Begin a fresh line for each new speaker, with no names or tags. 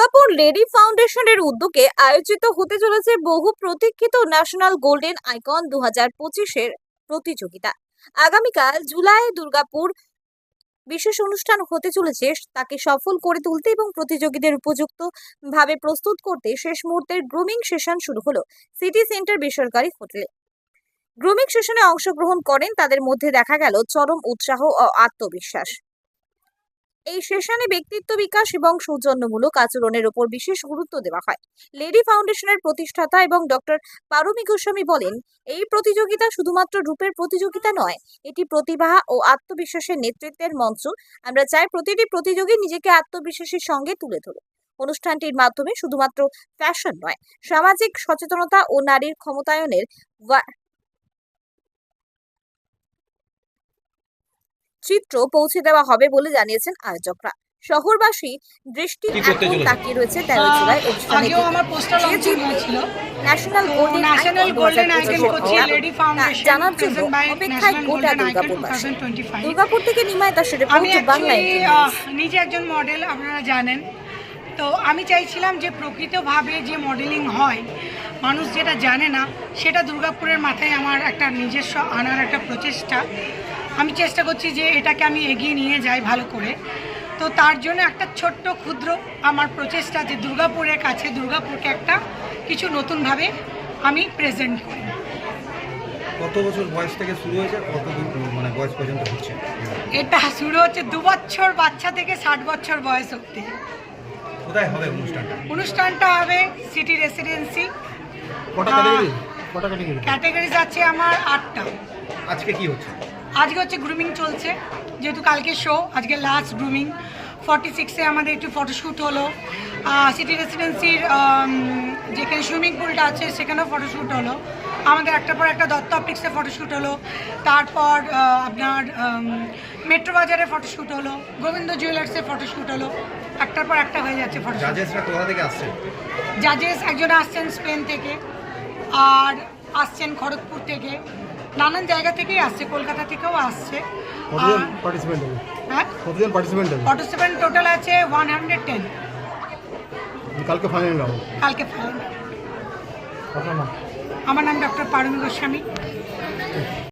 Durgapur lady ফাউন্ডেশনের উদ্যোগে আয়োজিত হতে চলেছে বহু প্রতীক্ষিত ন্যাশনাল গোল্ডেন আইকন দু হাজার পঁচিশের প্রতিযোগিতা। আগামীকাল জুলাই দুর্গাপুর বিশেষ অনুষ্ঠান হতে চলেছে। তাকে সফল করে তুলতে এবং প্রতিযোগীদের উপযুক্ত ভাবে প্রস্তুত করতে শেষ মুহূর্তের গ্রুমিং সেশন শুরু হলো সিটি সেন্টার বেসরকারি হোটেলে। গ্রুমিং সেশনে অংশগ্রহণ করেন, তাদের মধ্যে দেখা গেল চরম উৎসাহ ও আত্মবিশ্বাস। এই সেশনে ব্যক্তিত্ব বিকাশ এবং সৌজন্যমূলক আচরণের উপর বিশেষ গুরুত্ব দেওয়া হয়। লেডি ফাউন্ডেশনের প্রতিষ্ঠাতা এবং ডক্টর পারমি গোস্বামী বলেন, এই প্রতিযোগিতা শুধুমাত্র রূপের প্রতিযোগিতা নয়, এটি প্রতিভা ও আত্মবিশ্বাসের নেতৃত্বের মঞ্চ। আমরা চাই প্রতিটি প্রতিযোগী নিজেকে আত্মবিশ্বাসের সঙ্গে তুলে ধরুক। অনুষ্ঠানটির মাধ্যমে শুধুমাত্র ফ্যাশন নয়, সামাজিক সচেতনতা ও নারীর ক্ষমতায়নের চিত্র পৌঁছে দেওয়া হবে বলে জানিয়েছেন আয়োজকরা। শহরবাসী দৃষ্টি এখন তাকিয়ে রয়েছে তেরো জুলাই অনুষ্ঠানে
আগেও আমার পোস্টার
যে
লঞ্চিং
জিতবে
হয়েছিল।
National golden
national golden icon করছি লেডি ফাউন্ডেশন
জানার জন্য অপেক্ষায় গোটা দুর্গাপুরবাসী দুর্গাপুর থেকে নিমাই দাসের রিপোর্ট বাংলা
নিজে একজন মডেল আপনারা জানেন। তো আমি চাইছিলাম যে প্রকৃতভাবে যে মডেলিং হয় মানুষ যেটা জানে না সেটা দুর্গাপুরের মাথায় আমার একটা নিজস্ব আনার একটা প্রচেষ্টা। আমি চেষ্টা করছি যে এটাকে আমি এগিয়ে নিয়ে যাই ভালো করে। তো তার জন্য একটা ছোট্ট ক্ষুদ্র আমার প্রচেষ্টা যে দুর্গাপুরের কাছে দুর্গাপুরকে একটা কিছু নতুনভাবে আমি প্রেজেন্ট করি।
কত বছর বয়স থেকে শুরু হয়েছে কত মানে বয়স পর্যন্ত হচ্ছে?
এটা শুরু হচ্ছে দু বছর বাচ্চা থেকে ষাট বছর বয়স অব্দি
কোথায় হবে অনুষ্ঠানটা?
অনুষ্ঠানটা হবে সিটি রেসিডেন্সি
কটা
আহ,
ক্যাটাগরি কটা ক্যাটাগরি
ক্যাটাগরিজ আছে আমার আটটা।
আজকে কি হচ্ছে?
আজকে হচ্ছে গ্রুমিং চলছে। যেহেতু কালকে শো আজকে লাস্ট গ্রুমিং ফর্টি সিক্সে আমাদের একটু ফটোশ্যুট হলো। সিটি রেসিডেন্সির যেখানে সুইমিং পুলটা আছে সেখানেও ফটোশ্যুট হলো। আমাদের একটার পর একটা দত্ত অপটিক্সে ফটোশ্যুট হলো। তারপর আপনার মেট্রো বাজারে ফটোশ্যুট হলো। গোবিন্দ জুয়েলার্সে ফটোশ্যুট হলো। একটার পর একটা হয়ে যাচ্ছে ফটোশ্যুট
জাজেসরা কোথা থেকে আসছে
জাজেস একজন আসছেন স্পেন থেকে। আর আসছেন খড়গপুর থেকে। নানান জায়গা থেকেই আসছে কলকাতা থেকেও আসছে। হ্যাঁ?
পার্টিসিপেন্ট
টোটাল আছে ওয়ান হান্ড্রেড টেন
কালকে ফাইনাল হবে
কালকে ফাইনাল আমার নাম ডক্টর পারমি গোস্বামী।